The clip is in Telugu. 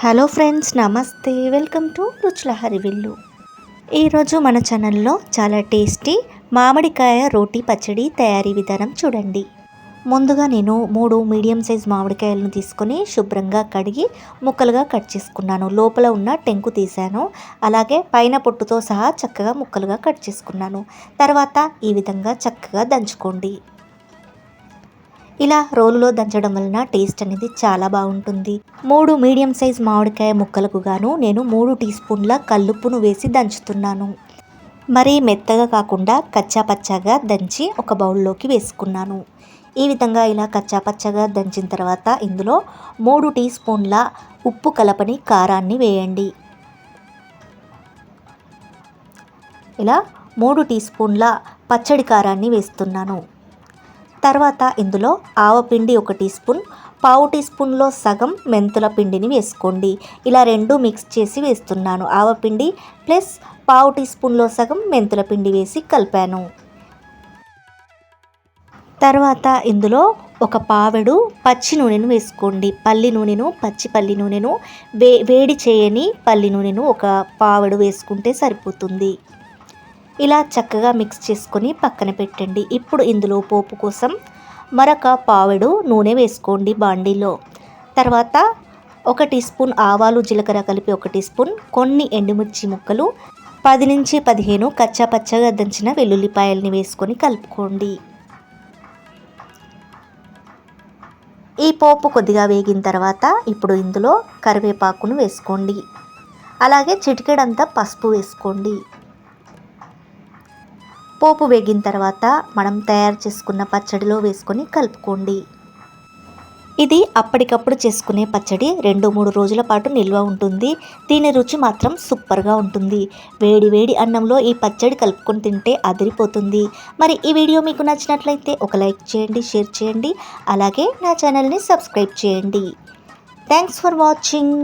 హలో ఫ్రెండ్స్ నమస్తే. వెల్కమ్ టు రుచుల హరివిల్లు ఈరోజు మన ఛానల్లో చాలా టేస్టీ మామిడికాయ రోటీ పచ్చడి తయారీ విధానం చూడండి. ముందుగా నేను మూడు మీడియం సైజ్ మామిడికాయలను తీసుకొని శుభ్రంగా కడిగి ముక్కలుగా కట్ చేసుకున్నాను. లోపల ఉన్న టెంకు తీశాను. అలాగే పైన పొట్టుతో సహా చక్కగా ముక్కలుగా కట్ చేసుకున్నాను. తర్వాత ఈ విధంగా చక్కగా దంచుకోండి. ఇలా రోలులో దంచడం వలన టేస్ట్ అనేది చాలా బాగుంటుంది. మూడు మీడియం సైజ్ మామిడికాయ ముక్కలకు గాను నేను మూడు టీ స్పూన్ల కల్లుప్పును వేసి దంచుతున్నాను. మరీ మెత్తగా కాకుండా కచ్చాపచ్చాగా దంచి ఒక బౌల్లోకి వేసుకున్నాను. ఈ విధంగా ఇలా కచ్చాపచ్చగా దంచిన తర్వాత ఇందులో మూడు టీ స్పూన్ల ఉప్పు కలపని కారాన్ని వేయండి. ఇలా మూడు టీ స్పూన్ల పచ్చడి కారాన్ని వేస్తున్నాను. తర్వాత ఇందులో ఆవపిండి ఒక టీ స్పూన్ పావు టీ స్పూన్లో సగం మెంతుల పిండిని వేసుకోండి. ఇలా రెండు మిక్స్ చేసి వేస్తున్నాను. ఆవపిండి ప్లస్ పావు టీ స్పూన్లో సగం మెంతుల పిండి వేసి కలిపాను. తర్వాత ఇందులో ఒక పావెడు పచ్చి నూనెను వేసుకోండి. పల్లి నూనెను పచ్చి పల్లి నూనెను వే వేడి చేయని పల్లి నూనెను ఒక పావెడు వేసుకుంటే సరిపోతుంది. ఇలా చక్కగా మిక్స్ చేసుకొని పక్కన పెట్టండి. ఇప్పుడు ఇందులో పోపు కోసం మరొక పావెడు నూనె వేసుకోండి బాండీలో. తర్వాత ఒక టీ స్పూన్ ఆవాలు జీలకర్ర కలిపి ఒక టీ స్పూన్ కొన్ని ఎండుమిర్చి ముక్కలు పది నుంచి పదిహేను కచ్చా పచ్చగా దంచిన వెల్లుల్లిపాయల్ని వేసుకొని కలుపుకోండి. ఈ పోపు కొద్దిగా వేగిన తర్వాత ఇప్పుడు ఇందులో కరివేపాకును వేసుకోండి. అలాగే చిటికెడంతా పసుపు వేసుకోండి. పోపు వేగిన తర్వాత మనం తయారు చేసుకున్న పచ్చడిలో వేసుకొని కలుపుకోండి. ఇది అప్పటికప్పుడు చేసుకునే పచ్చడి. రెండు మూడు రోజుల పాటు నిల్వ ఉంటుంది. దీని రుచి మాత్రం సూపర్గా ఉంటుంది. వేడి వేడి అన్నంలో ఈ పచ్చడి కలుపుకొని తింటే అదిరిపోతుంది. మరి ఈ వీడియో మీకు నచ్చినట్లయితే ఒక లైక్ చేయండి షేర్ చేయండి. అలాగే నా ఛానల్ని సబ్స్క్రైబ్ చేయండి. Thanks for watching.